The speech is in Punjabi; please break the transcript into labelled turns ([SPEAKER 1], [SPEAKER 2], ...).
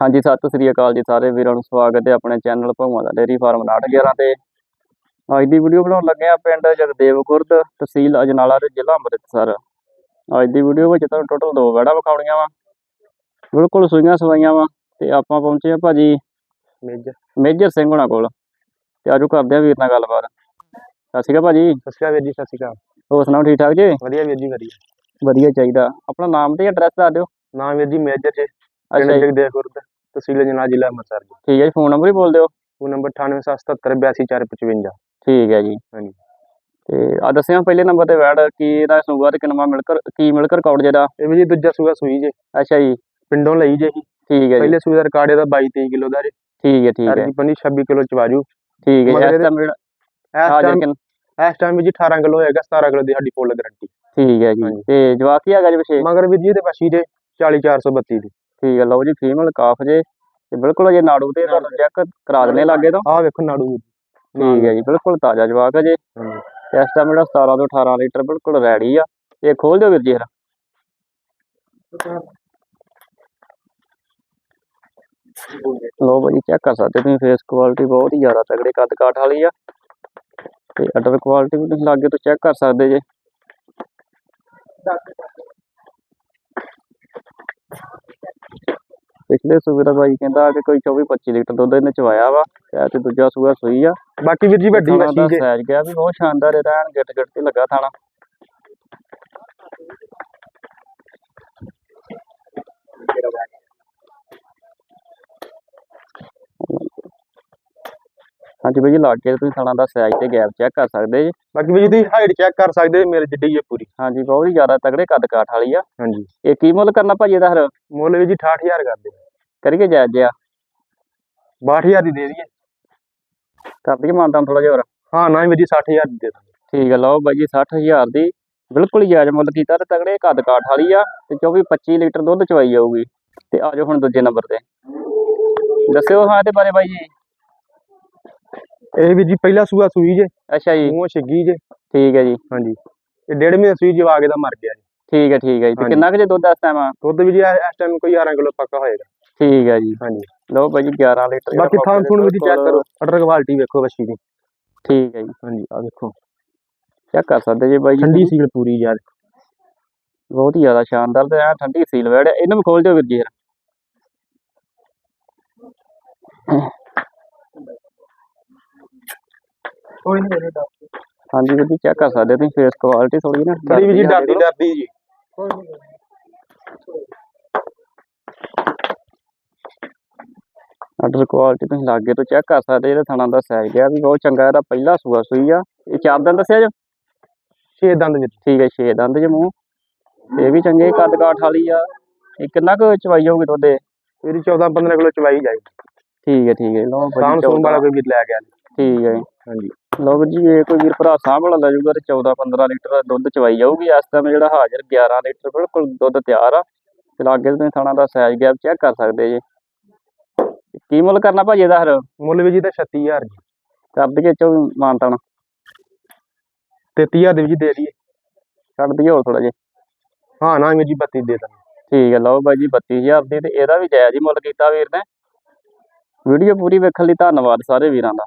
[SPEAKER 1] ਹਾਂਜੀ ਸਤਿ ਸ੍ਰੀ ਅਕਾਲ ਜੀ ਸਾਰੇ ਵੀਰਾਂ ਨੂੰ ਸਵਾਗਤ ਹੈ ਆਪਣੇ ਚੈਨਲ ਭਗਵਾਨ ਦਾ ਡੇਰੀ ਫਾਰਮ 911 ਤੇ। ਅੱਜ ਦੀ ਵੀਡੀਓ ਬਣਾਉਣ ਲੱਗੇ ਆ ਪਿੰਡ ਜਗਦੇਵ ਖੁਰਦ ਤਹਿਸੀਲ ਅਜਨਾਲਾ ਤੇ ਜ਼ਿਲ੍ਹਾ ਅੰਮ੍ਰਿਤਸਰ। ਅੱਜ ਦੀ ਵੀਡੀਓ ਵਿੱਚ ਤੁਹਾਨੂੰ ਟੋਟਲ ਦੋ ਵੜਾ ਵਿਖਾਉਣੀਆਂ ਵਾ। ਬਿਲਕੁਲ ਸੂਈਆਂ ਸਵਾਈਆਂ ਵਾ ਤੇ ਆਪਾਂ ਪਹੁੰਚੇ ਆ ਭਾਜੀ
[SPEAKER 2] ਮੇਜਰ।
[SPEAKER 1] ਮੇਜਰ ਸਿੰਘ ਹੋਣਾ ਕੋਲ ਤੇ ਆਜੋ ਕਰਦੇ ਆ ਵੀਰ ਨਾਲ ਗੱਲਬਾਤ। ਸਤਿ ਸ਼੍ਰੀ ਅਕਾਲ ਭਾਜੀ।
[SPEAKER 2] ਸਤਿ ਸ਼੍ਰੀ ਅਕਾਲ ਵੀਰ ਜੀ ਸਤਿ ਸ਼੍ਰੀ ਅਕਾਲ।
[SPEAKER 1] ਹੋਰ ਸੁਣਾਓ ਠੀਕ ਠਾਕ ਜੀ?
[SPEAKER 2] ਵਧੀਆ ਵੀਰ ਜੀ ਵਧੀਆ।
[SPEAKER 1] ਵਧੀਆ ਚਾਹੀਦਾ। ਆਪਣਾ ਨਾਮ ਤੇ ਐਡਰੈਸ ਦੱਸ ਦਿਓ।
[SPEAKER 2] ਨਾਮ ਵੀਰ ਜੀ ਮੇਜਰ ਜੀ।
[SPEAKER 1] ਅੱਛਾ
[SPEAKER 2] ਪਿੰਡ
[SPEAKER 1] ਜੀ।
[SPEAKER 2] ਜਗਦੇਵ ਖੁਰਦ ਤਹਿਸੀਲ ਜਨਾ ਜ਼ਿਲ੍ਹਾ ਅੰਮ੍ਰਿਤਸਰ ਜੀ।
[SPEAKER 1] ਠੀਕ ਹੈ ਜੀ ਫੋਨ ਨੰਬਰ ਹੀ? ਬੋਲ ਦਿਓ
[SPEAKER 2] ਫੋਨ ਨੰਬਰ 9877822455
[SPEAKER 1] ਠੀਕ ਹੈ ਜੀ।
[SPEAKER 2] ਹਾਂਜੀ।
[SPEAKER 1] ਤੇ ਆ ਦੱਸਿਆ ਪਹਿਲੇ ਨੰਬਰ ਤੇ ਵੈੜ ਕੀ ਇਹਦਾ ਸੂਗਾ ਤੇ ਕਿੰਨਾ ਮਿਲਕਰ ਕੀ ਮਿਲਕਰ ਕਾਊਟ ਜਿਹੜਾ?
[SPEAKER 2] ਇਹ ਵੀ ਜੀ ਦੂਜਾ ਸੂਆ ਸੂਈ ਜੇ।
[SPEAKER 1] ਅੱਛਾ ਜੀ।
[SPEAKER 2] ਪਿੰਡੋਂ ਲਈ ਜੇ ਜੀ
[SPEAKER 1] ਠੀਕ ਹੈ ਜੀ।
[SPEAKER 2] ਪਹਿਲੇ ਸੂਏ ਦਾ ਰਿਕਾਰਡ ਇਹਦਾ 22 23 ਕਿਲੋ ਦਾ ਜੀ।
[SPEAKER 1] ਠੀਕ ਹੈ ਠੀਕ ਹੈ।
[SPEAKER 2] ਅਰਜੀ ਪੰਨੀ 26 ਕਿਲੋ ਚਵਾਜੂ।
[SPEAKER 1] ਠੀਕ ਹੈ
[SPEAKER 2] ਮਗਰ
[SPEAKER 1] ਇਸ
[SPEAKER 2] ਇਹਦੇ-
[SPEAKER 1] ਟਾਈਮ
[SPEAKER 2] ਇਸ
[SPEAKER 1] ਆ
[SPEAKER 2] ਟਾਈਮ
[SPEAKER 1] ਕਿੰਨ
[SPEAKER 2] ਇਸ ਟਾਈਮ ਵੀ ਜੀ 18 ਕਿਲੋ ਹੋਏਗਾ 17 ਕਿਲੋ ਦੀ ਸਾਡੀ ਫੁੱਲ ਗਾਰੰਟੀ
[SPEAKER 1] ਠੀਕ ਹੈ ਜੀ।
[SPEAKER 2] ਹਾਂਜੀ।
[SPEAKER 1] ਤੇ ਜਵਾਕ ਹੈਗਾ ਜੀ ਪਿਛੇ?
[SPEAKER 2] ਮਗਰ ਵੀਰ ਜੀ ਇਹਦੇ ਵਸ਼ੀ ਦੇ 40432 ਦੀ।
[SPEAKER 1] ਠੀਕ ਹੈ ਲਓ ਜੀ ਫੀਮੇਲ ਕਾਫ ਜੇ। ਤੇ ਬਿਲਕੁਲ ਜੇ ਨਾੜੂ ਤੇ ਤੁਹਾਨੂੰ ਚੈੱਕ ਕਰਾ ਦਨੇ ਲੱਗੇ ਤੋਂ।
[SPEAKER 2] ਆਹ ਵੇਖੋ ਨਾੜੂ।
[SPEAKER 1] ਠੀਕ ਹੈ ਜੀ ਬਿਲਕੁਲ ਤਾਜ਼ਾ ਜਵਾਕ ਹੈ। ਜੇ ਇਸ ਟਾਈਮ ਜਿਹੜਾ 17 ਤੋਂ 18 ਲੀਟਰ ਬਿਲਕੁਲ ਰੈਡੀ ਆ। ਇਹ ਖੋਲ ਦਿਓ ਵੀਰ ਜੀ ਫਿਰ ਲੋ ਭਾਜੀ ਚੈੱਕ ਕਰ ਸਕਦੇ ਤੁਸੀਂ ਫੇਸ ਕੁਆਲਿਟੀ ਬਹੁਤ ਹੀ ਜ਼ਿਆਦਾ ਤਗੜੇ ਕੱਦ ਕਾਠ ਵਾਲੀ ਆ। ਤੇ ਅਡਰ ਕੁਆਲਿਟੀ ਵੀ ਤੁਸੀਂ ਲਾਗੇ ਤੋਂ ਚੈੱਕ ਕਰ ਸਕਦੇ ਜੇ। ਪਿਛਲੇ ਸੂਬੇ ਦਾ ਭਾਈ ਕਹਿੰਦਾ ਕਿ ਕੋਈ 24 25 ਲੀਟਰ ਦੁੱਧ ਇਹਨੇ ਚਵਾਇਆ ਵਾ ਤੇ ਦੂਜਾ ਸੂਆ ਸੂਈ ਆ।
[SPEAKER 2] ਬਾਕੀ ਵੀਰ ਜੀ ਵੱਡੀ ਵਸ਼ੀ ਜੇ
[SPEAKER 1] ਸਾਈਜ਼ ਗਿਆ ਵੀ ਬਹੁਤ ਸ਼ਾਨਦਾਰ ਇਹਦਾ ਗਿੱਟ ਗਿੱਟ ਤੇ ਲੱਗਾ ਥਾਣਾ। ਹਾਂਜੀ ਜੀ ਲਾ ਕੇ ਤੁਸੀਂ ਥਾਣਾ ਦਾ ਸਾਈਜ਼ ਤੇ ਗੈਪ ਚੈੱਕ ਕਰ ਸਕਦੇ ਜੀ।
[SPEAKER 2] ਬਾਕੀ ਜੀ ਤੁਸੀਂ ਹਾਈਟ ਚੈੱਕ ਕਰ ਸਕਦੇ ਮੇਰੇ ਜਿੱਡੀ ਹੈ ਪੂਰੀ।
[SPEAKER 1] ਹਾਂਜੀ ਬਹੁਤ ਹੀ ਜ਼ਿਆਦਾ ਤਗੜੇ ਕੱਦ ਕਾਠ ਵਾਲੀ ਆ।
[SPEAKER 2] ਹਾਂਜੀ।
[SPEAKER 1] ਇਹ ਕੀ ਮੁੱਲ ਕਰਨਾ ਭਾਜੀ ਇਹਦਾ ਫਿਰ?
[SPEAKER 2] ਮੁੱਲ ਵੀਰ ਜੀ 68000 ਕਰਦੇ
[SPEAKER 1] ਕਰੀਏ ਜਾਇਜ਼ ਜਿਆ
[SPEAKER 2] 62000 ਦੀ ਦੇ ਦਈਏ।
[SPEAKER 1] ਕਰ ਦਈਏ ਮਾਨਤਾਂ ਥੋੜਾ ਜਿਹਾ ਹੋਰ।
[SPEAKER 2] ਹਾਂ ਨਾ ਵੀਰ ਜੀ 60000 ਦੀ ਦੇ ਦਾਂਗੇ।
[SPEAKER 1] ਠੀਕ ਹੈ ਲਓ ਬਾਈ ਜੀ 60000 ਦੀ ਬਿਲਕੁਲ ਹੀ ਜਾਇਜ਼ ਮੁੱਲ ਕੀਤਾ ਤੇ ਤਗੜੇ ਕੱਦ ਕਾਠ ਵਾਲੀ ਆ ਤੇ 24 25 ਲੀਟਰ ਦੁੱਧ ਚਵਾਈ ਜਾਊਗੀ। ਤੇ ਆਜੋ ਹੁਣ ਦੂਜੇ ਨੰਬਰ ਤੇ। ਦੱਸਿਓ ਹਾਂ ਇਹਦੇ ਬਾਰੇ ਬਾਈ ਜੀ।
[SPEAKER 2] ਇਹ ਵੀਰ ਜੀ ਪਹਿਲਾ ਸੂਆ ਸੂਈ ਜੇ
[SPEAKER 1] ਅੱਛਾ ਜੀ।
[SPEAKER 2] ਮੂੰਹ ਛਿੱਗੀ ਜੇ।
[SPEAKER 1] ਠੀਕ ਹੈ ਜੀ।
[SPEAKER 2] ਹਾਂਜੀ। ਇਹ ਡੇਢ ਮਹੀਨੇ ਸੂਈ ਜਵਾ ਕੇ ਦਾ ਮਰ ਗਿਆ ਜੀ।
[SPEAKER 1] ਠੀਕ ਹੈ ਠੀਕ ਹੈ ਜੀ। ਤੇ। ਕਿੰਨਾ ਕੁ ਜੇ ਦੁੱਧ ਇਸ ਟਾਈਮ
[SPEAKER 2] ਦੁੱਧ ਵੀ ਜੀ ਇਸ ਟਾਈਮ ਕੋਈ 11 ਕਿਲੋ ਪੱਕਾ ਹੋਏਗਾ।
[SPEAKER 1] ਠੀਕ ਹੈ ਜੀ।
[SPEAKER 2] ਹਾਂਜੀ।
[SPEAKER 1] ਲਓ ਬਾਈ ਜੀ 11 ਲੀਟਰ
[SPEAKER 2] ਬਾਕੀ ਥਾਂ ਥੁਣ ਵੀ ਚੈੱਕ ਕਰੋ। ਅਟਰ ਕੁਆਲਿਟੀ ਵੇਖੋ ਵੱਛੀ ਦੀ।
[SPEAKER 1] ਠੀਕ ਹੈ ਜੀ।
[SPEAKER 2] ਹਾਂਜੀ ਆ ਵੇਖੋ
[SPEAKER 1] ਚੈੱਕ ਕਰ ਸਕਦੇ ਜੀ ਬਾਈ ਜੀ
[SPEAKER 2] ਠੰਡੀ ਸੀਲ ਪੂਰੀ ਯਾਰ
[SPEAKER 1] ਬਹੁਤ ਹੀ ਜ਼ਿਆਦਾ ਸ਼ਾਨਦਾਰ ਤੇ ਐ ਠੰਡੀ ਸੀਲ ਵੜ ਇਹਨੂੰ ਵੀ ਖੋਲ ਦਿਓ ਵੀਰ ਜੀ ਫਿਰ
[SPEAKER 2] ਕੋਈ ਨਹੀਂ
[SPEAKER 1] ਹਾਂਜੀ ਵੀਰ ਜੀ ਚੈੱਕ ਕਰ ਸਕਦੇ ਹੋ ਤੁਸੀਂ ਫੇਸ ਕੁਆਲਿਟੀ ਥੋੜੀ ਨਾ
[SPEAKER 2] ਬੜੀ ਵੀ ਜੀ
[SPEAKER 1] ਡਰਦੀ
[SPEAKER 2] ਡਰਦੀ ਡਰਦੀ ਜੀ।
[SPEAKER 1] ਆਰਡਰ ਕੁਆਲਿਟੀ ਤੁਸੀਂ ਲਾਗੇ ਤੋਂ ਚੈੱਕ ਕਰ ਸਕਦੇ ਇਹਦਾ ਥਣਾ ਦਾ ਸਾਈਜ਼ ਗਿਆ ਵੀ ਬਹੁਤ ਚੰਗਾ ਇਹਦਾ ਪਹਿਲਾ ਸੂਆ ਸੂਈ ਆ। ਇਹ ਚਾਰ ਦਿਨ ਦੱਸਿਆ ਜੋ?
[SPEAKER 2] ਛੇ ਦੰਦ ਵਿੱਚ
[SPEAKER 1] ਠੀਕ ਹੈ ਛੇ ਦੰਦ ਜੇ ਮੂੰਹ। ਇਹ ਵੀ ਚੰਗੇ ਕੱਦ ਕਾਠ ਵਾਲੀ ਆ। ਇਹ ਕਿੰਨਾ ਕੁ ਚਵਾਈ ਜਾਊਗੀ ਤੁਹਾਡੇ
[SPEAKER 2] ਇਹਦੀ 14 15 ਕਿਲੋ ਚਵਾਈ ਜਾਏ
[SPEAKER 1] ਠੀਕ ਹੈ ਠੀਕ ਹੈ ਲਓ
[SPEAKER 2] ਸਾਮ ਸੋਮ ਵਾਲਾ ਕੋਈ ਵੀ ਲੈ ਗਿਆ
[SPEAKER 1] ਠੀਕ ਹੈ ਜੀ।
[SPEAKER 2] ਹਾਂਜੀ।
[SPEAKER 1] ਲਓ ਜੀ ਇਹ ਕੋਈ ਵੀਰ ਭਰਾ ਸਾਂਭ ਵਾਲਾ ਲੈ ਜਾਊਗਾ ਤੇ 14 15 ਲੀਟਰ ਦਾ ਦੁੱਧ ਚਵਾਈ ਜਾਊਗੀ। ਇਸ ਟਾਈਮ ਜਿਹੜਾ ਹਾਜ਼ਰ 11 ਲੀਟਰ ਬਿਲਕੁਲ ਦੁੱਧ ਤਿਆਰ ਆ। ਤੇ ਲਾਗੇ ਤੁਸੀਂ ਥਾਣਾ ਦਾ ਸਾਈਜ਼ ਗੈਪ ਚੈੱਕ ਕਰ ਸਕਦੇ ਜੀ। ਕੀ ਮੁੱਲ ਕਰਨਾ ਭਾਜੀ ਇਹਦਾ ਫਿਰ?
[SPEAKER 2] ਮੁੱਲ ਵੀ ਜੀ ਦਾ 36000 ਜੀ।
[SPEAKER 1] ਕਰ ਦਈਏ ਚੋ ਮਾਨਤਾਨ
[SPEAKER 2] 33000 ਦੇ ਵੀ ਜੀ ਦੇ ਦਈਏ।
[SPEAKER 1] ਛੱਡ ਦਈਏ ਹੋਰ ਥੋੜਾ ਜਿਹਾ।
[SPEAKER 2] ਹਾਂ ਨਾ ਜੀ 32 ਦੇ ਦਾਂਗੇ।
[SPEAKER 1] ਠੀਕ ਹੈ ਲਓ ਬਾਈ ਜੀ 32000 ਦੀ ਤੇ ਇਹਦਾ ਵੀ ਜਾਇਜ਼ ਹੀ ਮੁੱਲ ਕੀਤਾ ਵੀਰ ਨੇ। ਵੀਡੀਓ ਪੂਰੀ ਵੇਖਣ ਲਈ ਧੰਨਵਾਦ ਸਾਰੇ ਵੀਰਾਂ ਦਾ।